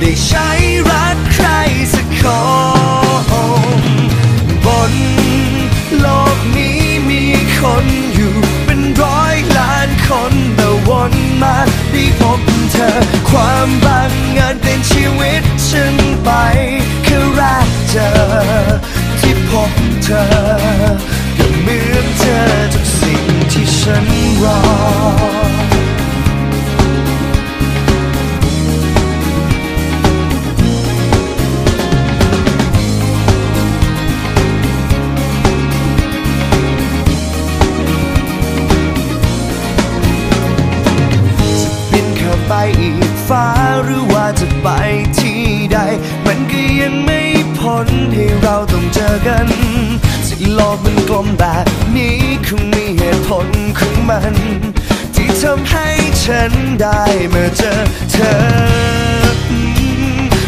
ได้ใช้รักใครสักคน อีกฟ้าหรือว่าจะไปที่ใด มันก็ยังไม่พ้นให้เราต้องเจอกัน สิ่โลกมันกลมแบบนี้คงมีเหตุผลของมัน ที่ทำให้ฉันได้มาเจอเธอ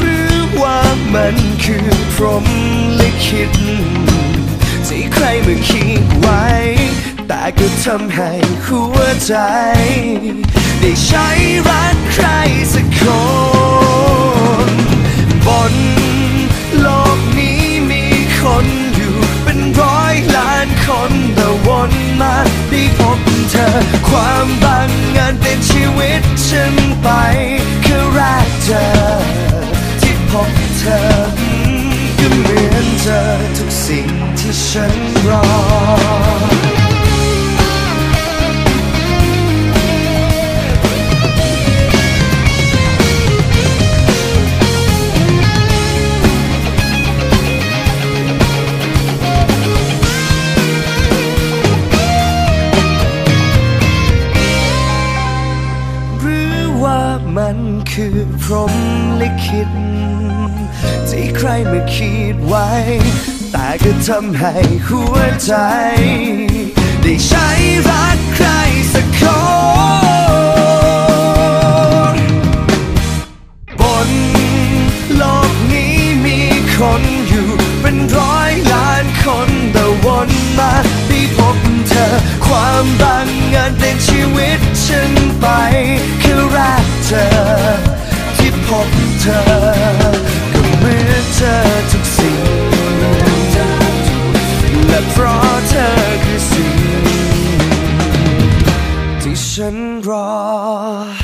หรือว่ามันคือพรหมลิขิตที่ใครมาคิดไว้ แต่ก็ทำให้หัวใจ ได้ใช้รักใครสักคน บนโลกนี้มีคนอยู่เป็นร้อยล้านคนแต่วนมาได้พบเธอ ความบังเอิญเป็นชีวิตฉันไปแค่แรกเจอ ที่พบเธอก็เหมือนเจอทุกสิ่งที่ฉันรอ มันคือพรหมลิขิตที่ใครมาคิดไว้ แต่ก็ทำให้หัวใจ ได้ใช้รักใครสักคนบนโลกนี้มีคนอยู่เป็นร้อยล้านคนแต่วนมาได้พบเธอ ความบังเอิญเป็นชีวิตฉันไป ธอ ที่พบเธอ ก็เหมือนเธอทุกสิ่ง และเพราะเธอคือสิ่ง ที่ฉันรอ